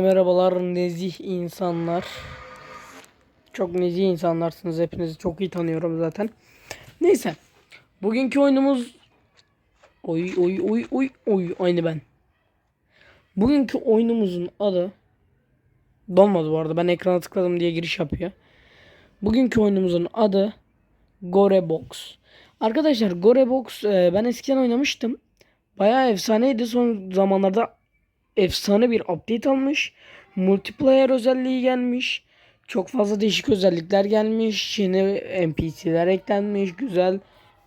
Merhabalar nezih insanlar. Çok nezih insanlarsınız hepinizi çok iyi tanıyorum zaten. Neyse. Bugünkü oyunumuz oy oy oy oy oy aynı ben. Bugünkü oyunumuzun adı donmadı bu arada ben ekrana tıkladım diye giriş yapıyor. Bugünkü oyunumuzun adı Gore Box. Arkadaşlar Gore Box e, ben eskiden oynamıştım. Bayağı efsaneydi. Son zamanlarda efsane bir update almış. Multiplayer özelliği gelmiş. Çok fazla değişik özellikler gelmiş. Yeni NPC'ler eklenmiş. Güzel.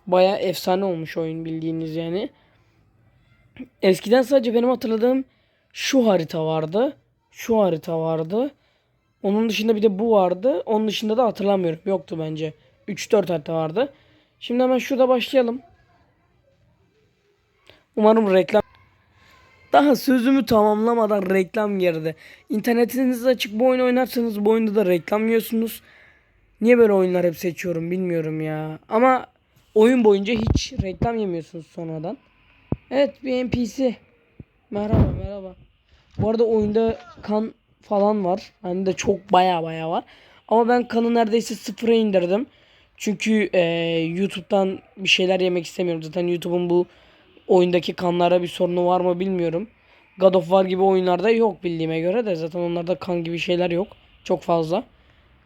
Baya efsane olmuş oyun bildiğiniz yani. Eskiden sadece benim hatırladığım şu harita vardı. Şu harita vardı. Onun dışında bir de bu vardı. Onun dışında da hatırlamıyorum. Yoktu bence. 3-4 harita vardı. Şimdi hemen şurada başlayalım. Umarım reklam daha sözümü tamamlamadan reklam girdi. İnternetiniz açık bu oyun oynarsanız bu oyunda da reklam yiyorsunuz. Niye böyle oyunlar hep seçiyorum bilmiyorum ya. Ama oyun boyunca hiç reklam yemiyorsunuz sonradan. Evet bir NPC. Merhaba merhaba. Bu arada oyunda kan falan var. Bende çok baya baya var. Ama ben kanı neredeyse sıfıra indirdim. Çünkü e, YouTube'dan bir şeyler yemek istemiyorum. Zaten YouTube'un bu oyundaki kanlara bir sorunu var mı bilmiyorum. God of War gibi oyunlarda yok bildiğime göre de zaten onlarda kan gibi şeyler yok. Çok fazla.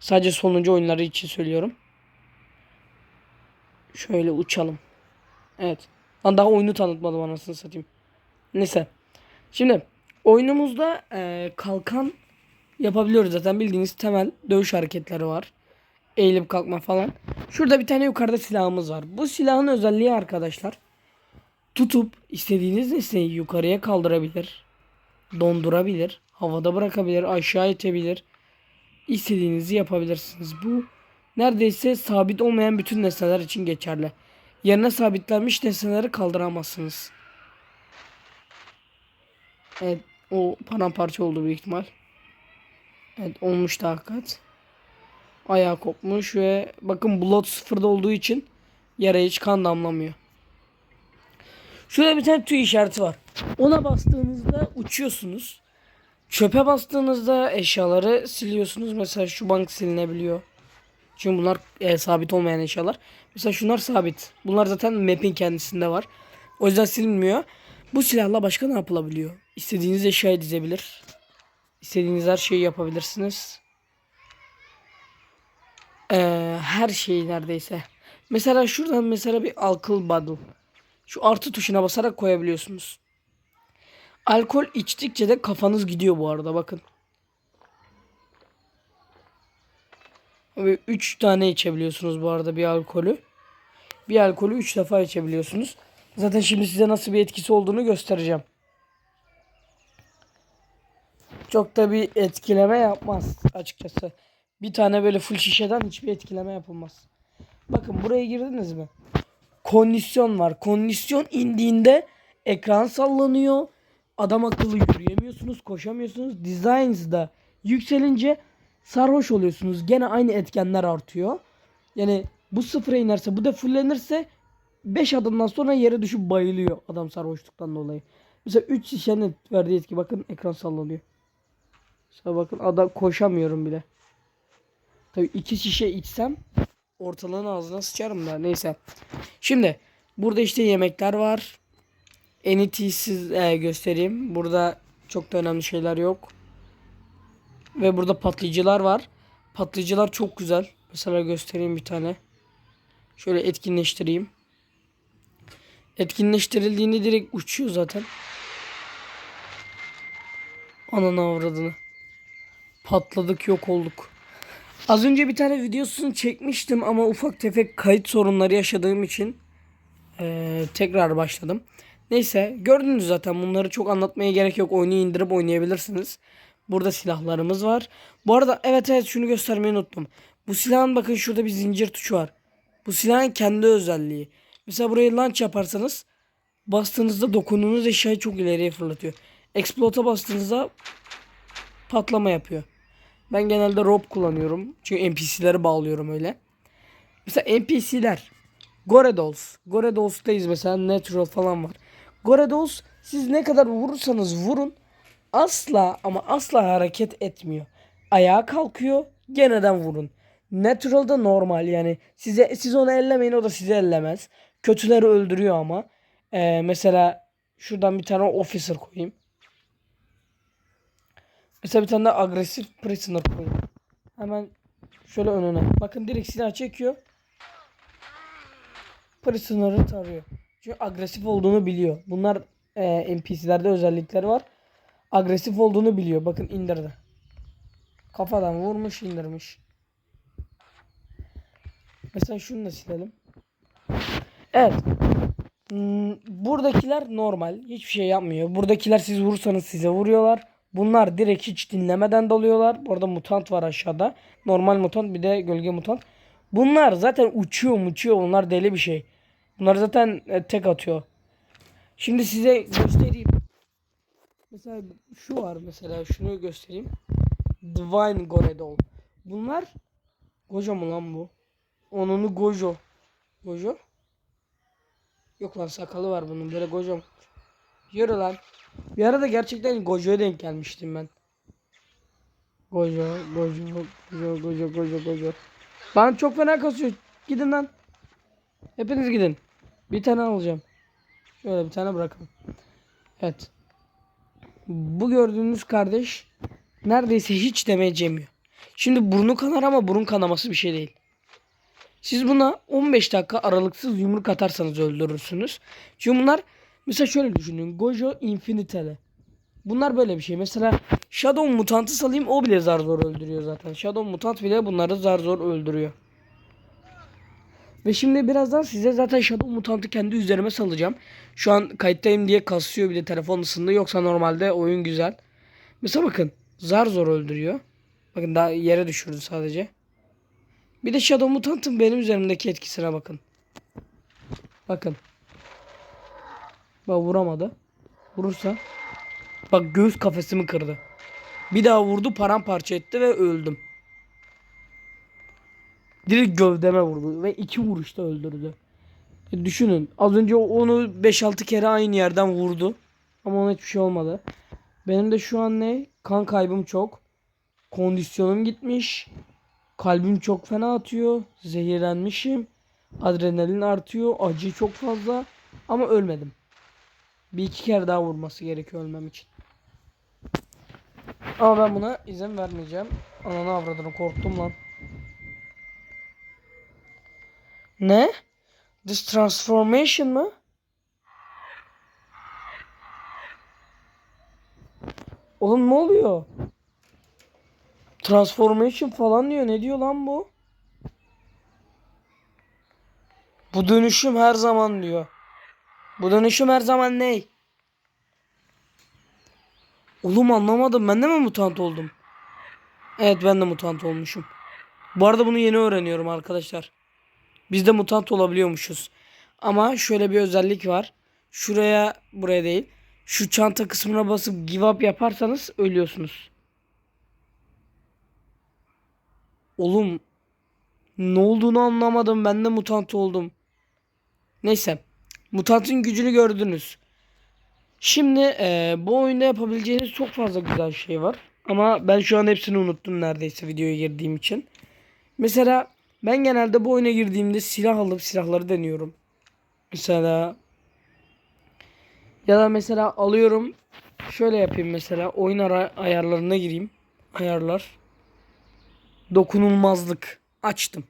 Sadece sonuncu oyunları için söylüyorum. Şöyle uçalım. Evet. Lan daha oyunu tanıtmadım anasını satayım. Neyse. Şimdi oyunumuzda e, kalkan yapabiliyoruz zaten bildiğiniz temel dövüş hareketleri var. Eğilip kalkma falan. Şurada bir tane yukarıda silahımız var. Bu silahın özelliği arkadaşlar tutup istediğiniz nesneyi yukarıya kaldırabilir, dondurabilir, havada bırakabilir, aşağı itebilir. İstediğinizi yapabilirsiniz. Bu neredeyse sabit olmayan bütün nesneler için geçerli. Yerine sabitlenmiş nesneleri kaldıramazsınız. Evet o paramparça oldu büyük ihtimal. Evet olmuş da hakikat. Ayağı kopmuş ve bakın blood sıfırda olduğu için yere hiç kan damlamıyor. Şurada bir tane tüy işareti var. Ona bastığınızda uçuyorsunuz. Çöpe bastığınızda eşyaları siliyorsunuz. Mesela şu bank silinebiliyor. Çünkü bunlar e, sabit olmayan eşyalar. Mesela şunlar sabit. Bunlar zaten map'in kendisinde var. O yüzden silinmiyor. Bu silahla başka ne yapılabiliyor? İstediğiniz eşyayı dizebilir. İstediğiniz her şeyi yapabilirsiniz. Ee, her şeyi neredeyse. Mesela şuradan mesela bir alkıl bottle. Şu artı tuşuna basarak koyabiliyorsunuz. Alkol içtikçe de kafanız gidiyor bu arada bakın. Ve 3 tane içebiliyorsunuz bu arada bir alkolü. Bir alkolü 3 defa içebiliyorsunuz. Zaten şimdi size nasıl bir etkisi olduğunu göstereceğim. Çok da bir etkileme yapmaz açıkçası. Bir tane böyle full şişeden hiçbir etkileme yapılmaz. Bakın buraya girdiniz mi? Kondisyon var. Kondisyon indiğinde ekran sallanıyor. Adam akıllı yürüyemiyorsunuz, koşamıyorsunuz. Designs da yükselince sarhoş oluyorsunuz. Gene aynı etkenler artıyor. Yani bu sıfıra inerse, bu da fullenirse 5 adımdan sonra yere düşüp bayılıyor adam sarhoşluktan dolayı. Mesela 3 şişenin verdiği etki bakın ekran sallanıyor. Mesela bakın adam koşamıyorum bile. Tabii iki şişe içsem ortalığın ağzına sıçarım da neyse. Şimdi burada işte yemekler var. Enity'siz e, göstereyim. Burada çok da önemli şeyler yok. Ve burada patlayıcılar var. Patlayıcılar çok güzel. Mesela göstereyim bir tane. Şöyle etkinleştireyim. Etkinleştirildiğinde direkt uçuyor zaten. Ananı avradını. Patladık yok olduk. Az önce bir tane videosunu çekmiştim ama ufak tefek kayıt sorunları yaşadığım için ee, tekrar başladım. Neyse gördünüz zaten bunları çok anlatmaya gerek yok. Oyunu indirip oynayabilirsiniz. Burada silahlarımız var. Bu arada evet evet şunu göstermeyi unuttum. Bu silahın bakın şurada bir zincir tuşu var. Bu silahın kendi özelliği. Mesela burayı launch yaparsanız bastığınızda dokunduğunuz eşyayı çok ileriye fırlatıyor. Explode'a bastığınızda patlama yapıyor. Ben genelde rope kullanıyorum. Çünkü NPC'leri bağlıyorum öyle. Mesela NPC'ler. Goredos. Goredos'tayız mesela. Natural falan var. Goredos siz ne kadar vurursanız vurun. asla ama asla hareket etmiyor. Ayağa kalkıyor. Geneden vurun. Natural'da normal yani. Size siz onu ellemeyin o da sizi ellemez. Kötüleri öldürüyor ama. Ee, mesela şuradan bir tane officer koyayım. Mesela bir tane de agresif prisoner koyayım. Hemen şöyle önüne. Bakın direkt silah çekiyor. Prisoner'ı tarıyor. Çünkü agresif olduğunu biliyor. Bunlar e, NPC'lerde özellikleri var. Agresif olduğunu biliyor. Bakın indirdi. Kafadan vurmuş indirmiş. Mesela şunu da silelim. Evet. Hmm, buradakiler normal. Hiçbir şey yapmıyor. Buradakiler siz vursanız size vuruyorlar. Bunlar direkt hiç dinlemeden dalıyorlar. Bu arada mutant var aşağıda. Normal mutant bir de gölge mutant. Bunlar zaten uçuyor uçuyor. Onlar deli bir şey. Bunlar zaten e, tek atıyor. Şimdi size göstereyim. Mesela şu var mesela şunu göstereyim. Divine Goredol. Bunlar Gojo mu lan bu? Onunu Gojo. Gojo? Yok lan sakalı var bunun böyle Gojo. mu? Yürü lan. Bir arada gerçekten Gojo'ya denk gelmiştim ben. Gojo, Gojo, Gojo, Gojo, Gojo, Gojo. Bana çok fena kasıyor. Gidin lan. Hepiniz gidin. Bir tane alacağım. Şöyle bir tane bırakalım. Evet. Bu gördüğünüz kardeş neredeyse hiç yemiyor. Şimdi burnu kanar ama burun kanaması bir şey değil. Siz buna 15 dakika aralıksız yumruk atarsanız öldürürsünüz. Çünkü bunlar mesela şöyle düşünün. Gojo Infinitele. Bunlar böyle bir şey. Mesela Shadow Mutant'ı salayım o bile zar zor öldürüyor zaten. Shadow Mutant bile bunları zar zor öldürüyor. Ve şimdi birazdan size zaten Shadow Mutant'ı kendi üzerime salacağım. Şu an kayıttayım diye kasıyor bir de telefon ısındı. Yoksa normalde oyun güzel. Mesela bakın zar zor öldürüyor. Bakın daha yere düşürdü sadece. Bir de Shadow Mutant'ın benim üzerimdeki etkisine bakın. Bakın. Bak vuramadı. Vurursa. Bak göğüs kafesimi kırdı. Bir daha vurdu paramparça etti ve öldüm. Direkt gövdeme vurdu ve iki vuruşta öldürdü. E düşünün az önce onu 5-6 kere aynı yerden vurdu. Ama ona hiçbir şey olmadı. Benim de şu an ne? Kan kaybım çok. Kondisyonum gitmiş. Kalbim çok fena atıyor. Zehirlenmişim. Adrenalin artıyor. Acı çok fazla. Ama ölmedim. Bir iki kere daha vurması gerekiyor ölmem için. Ama ben buna izin vermeyeceğim. Ananı avradını korktum lan. Ne? This transformation mı? Oğlum ne oluyor? Transformation falan diyor. Ne diyor lan bu? Bu dönüşüm her zaman diyor. Bu dönüşüm her zaman ne? Oğlum anlamadım. Ben de mi mutant oldum? Evet ben de mutant olmuşum. Bu arada bunu yeni öğreniyorum arkadaşlar. Biz de mutant olabiliyormuşuz. Ama şöyle bir özellik var. Şuraya buraya değil. Şu çanta kısmına basıp give up yaparsanız ölüyorsunuz. Oğlum ne olduğunu anlamadım. Ben de mutant oldum. Neyse. Mutantın gücünü gördünüz. Şimdi e, bu oyunda yapabileceğiniz çok fazla güzel şey var. Ama ben şu an hepsini unuttum neredeyse videoya girdiğim için. Mesela ben genelde bu oyuna girdiğimde silah alıp silahları deniyorum. Mesela ya da mesela alıyorum şöyle yapayım mesela oyun ayarlarına gireyim. Ayarlar. Dokunulmazlık açtım.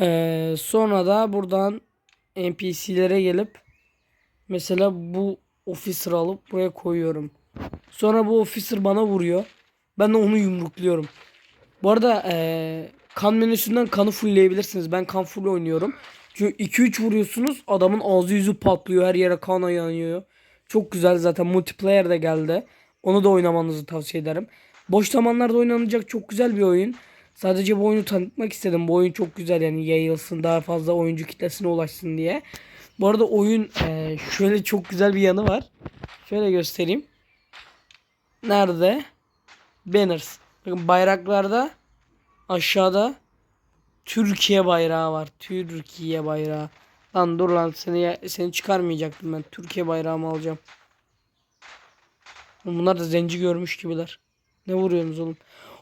Ee, sonra da buradan NPC'lere gelip mesela bu officer alıp buraya koyuyorum. Sonra bu officer bana vuruyor. Ben de onu yumrukluyorum. Bu arada ee, kan menüsünden kanı fullleyebilirsiniz. Ben kan full oynuyorum. Çünkü 2-3 vuruyorsunuz adamın ağzı yüzü patlıyor. Her yere kan yanıyor. Çok güzel zaten multiplayer de geldi. Onu da oynamanızı tavsiye ederim. Boş zamanlarda oynanacak çok güzel bir oyun. Sadece bu oyunu tanıtmak istedim. Bu oyun çok güzel yani yayılsın daha fazla oyuncu kitlesine ulaşsın diye. Bu arada oyun e, şöyle çok güzel bir yanı var. Şöyle göstereyim. Nerede? Banners. Bakın bayraklarda aşağıda Türkiye bayrağı var. Türkiye bayrağı. Lan dur lan seni seni çıkarmayacaktım ben. Türkiye bayrağımı alacağım. Bunlar da zenci görmüş gibiler. Ne vuruyorsunuz oğlum?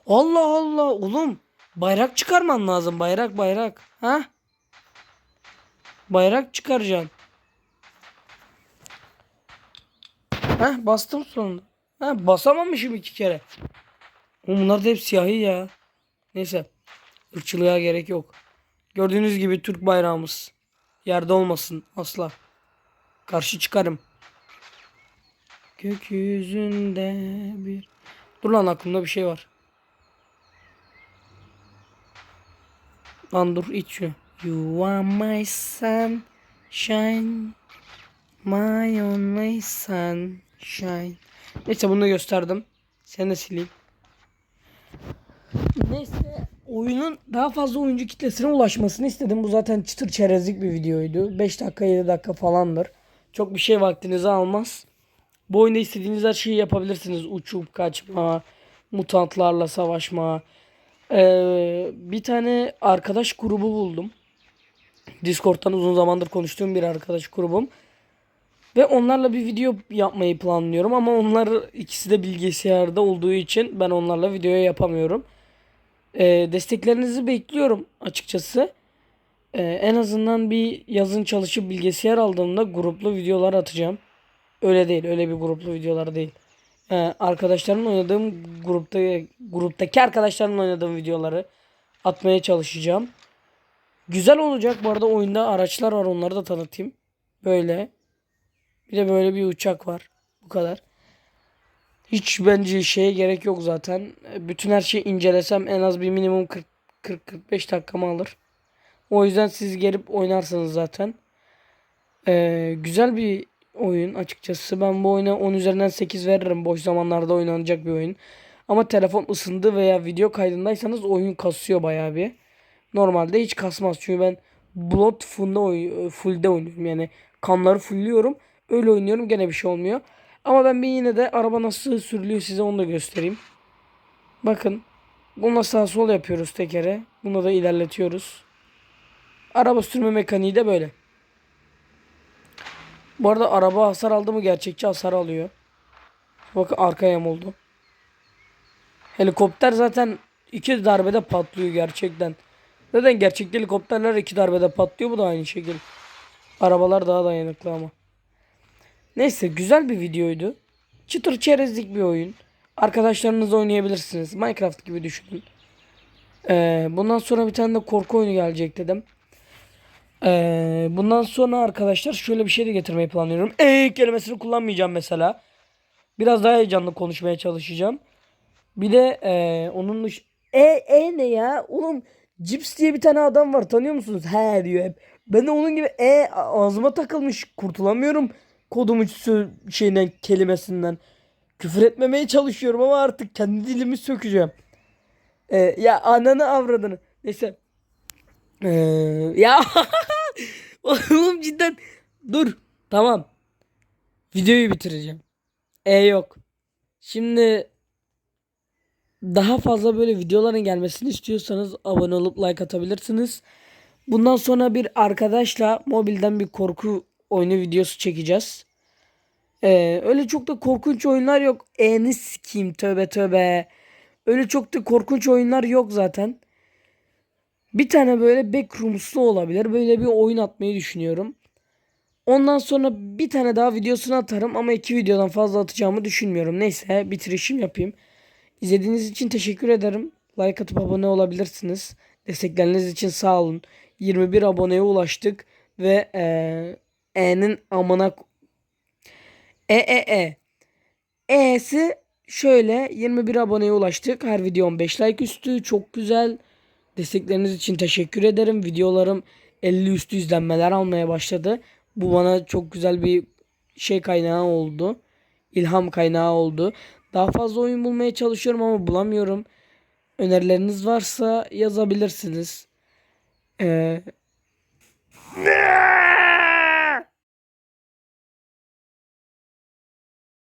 Allah Allah oğlum. Bayrak çıkarman lazım. Bayrak bayrak. Ha? Bayrak çıkaracaksın. Ha bastım sonunda. Ha basamamışım iki kere. Oğlum bunlar da hep siyahi ya. Neyse. Irkçılığa gerek yok. Gördüğünüz gibi Türk bayrağımız. Yerde olmasın asla. Karşı çıkarım. Gökyüzünde bir... Dur lan aklımda bir şey var. Lan dur iç şunu. You are my sunshine. My only sunshine. Neyse bunu da gösterdim. Sen de sileyim. Neyse oyunun daha fazla oyuncu kitlesine ulaşmasını istedim. Bu zaten çıtır çerezlik bir videoydu. 5 dakika 7 dakika falandır. Çok bir şey vaktinizi almaz. Bu oyunda istediğiniz her şeyi yapabilirsiniz. Uçup kaçma, mutantlarla savaşma. Ee, bir tane arkadaş grubu buldum. Discord'dan uzun zamandır konuştuğum bir arkadaş grubum. Ve onlarla bir video yapmayı planlıyorum ama onlar ikisi de bilgisayarda olduğu için ben onlarla video yapamıyorum. Ee, desteklerinizi bekliyorum açıkçası. Ee, en azından bir yazın çalışıp bilgisayar aldığımda gruplu videolar atacağım. Öyle değil, öyle bir gruplu videolar değil. Ee, arkadaşlarımla oynadığım grupta gruptaki arkadaşlarımla oynadığım videoları atmaya çalışacağım. Güzel olacak bu arada oyunda araçlar var onları da tanıtayım. Böyle. Bir de böyle bir uçak var. Bu kadar. Hiç bence şeye gerek yok zaten. Bütün her şeyi incelesem en az bir minimum 40-45 dakikamı alır. O yüzden siz gelip oynarsınız zaten. Ee, güzel bir oyun açıkçası. Ben bu oyuna 10 üzerinden 8 veririm. Boş zamanlarda oynanacak bir oyun. Ama telefon ısındı veya video kaydındaysanız oyun kasıyor bayağı bir. Normalde hiç kasmaz. Çünkü ben Blood full'de, oy full'de oynuyorum. Yani kanları fullliyorum. Öyle oynuyorum gene bir şey olmuyor. Ama ben bir yine de araba nasıl sürülüyor size onu da göstereyim. Bakın. Bununla sağ sol yapıyoruz tekere. Bunu da ilerletiyoruz. Araba sürme mekaniği de böyle. Bu arada araba hasar aldı mı gerçekçi hasar alıyor. Bakın arka yam oldu. Helikopter zaten iki darbede patlıyor gerçekten. Zaten gerçek helikopterler iki darbede patlıyor. Bu da aynı şekil. Arabalar daha dayanıklı ama. Neyse güzel bir videoydu. Çıtır çerezlik bir oyun. Arkadaşlarınızla oynayabilirsiniz. Minecraft gibi düşünün. Ee, bundan sonra bir tane de korku oyunu gelecek dedim. Ee, bundan sonra arkadaşlar şöyle bir şey de getirmeyi planlıyorum. E kelimesini kullanmayacağım mesela. Biraz daha heyecanlı konuşmaya çalışacağım. Bir de e, onun dış... E, e ne ya? Oğlum Cips diye bir tane adam var tanıyor musunuz? He diyor hep. Ben de onun gibi e ağzıma takılmış kurtulamıyorum kodumu sö- şeyinden kelimesinden. Küfür etmemeye çalışıyorum ama artık kendi dilimi sökeceğim. Ee, ya ananı avradını. Neyse. Ee, ya oğlum cidden dur. Tamam. Videoyu bitireceğim. E yok. Şimdi daha fazla böyle videoların gelmesini istiyorsanız abone olup like atabilirsiniz. Bundan sonra bir arkadaşla mobilden bir korku oyunu videosu çekeceğiz. Ee, öyle çok da korkunç oyunlar yok. Eni sikeyim tövbe tövbe. Öyle çok da korkunç oyunlar yok zaten. Bir tane böyle backrooms'lu olabilir. Böyle bir oyun atmayı düşünüyorum. Ondan sonra bir tane daha videosunu atarım ama iki videodan fazla atacağımı düşünmüyorum. Neyse bitirişim yapayım. İzlediğiniz için teşekkür ederim. Like atıp abone olabilirsiniz. Destekleriniz için sağ olun. 21 aboneye ulaştık ve E'nin amına e e e. E'si şöyle 21 aboneye ulaştık. Her videom 5 like üstü. Çok güzel. Destekleriniz için teşekkür ederim. Videolarım 50 üstü izlenmeler almaya başladı. Bu bana çok güzel bir şey kaynağı oldu. İlham kaynağı oldu. Daha fazla oyun bulmaya çalışıyorum ama bulamıyorum. Önerileriniz varsa yazabilirsiniz. Ee...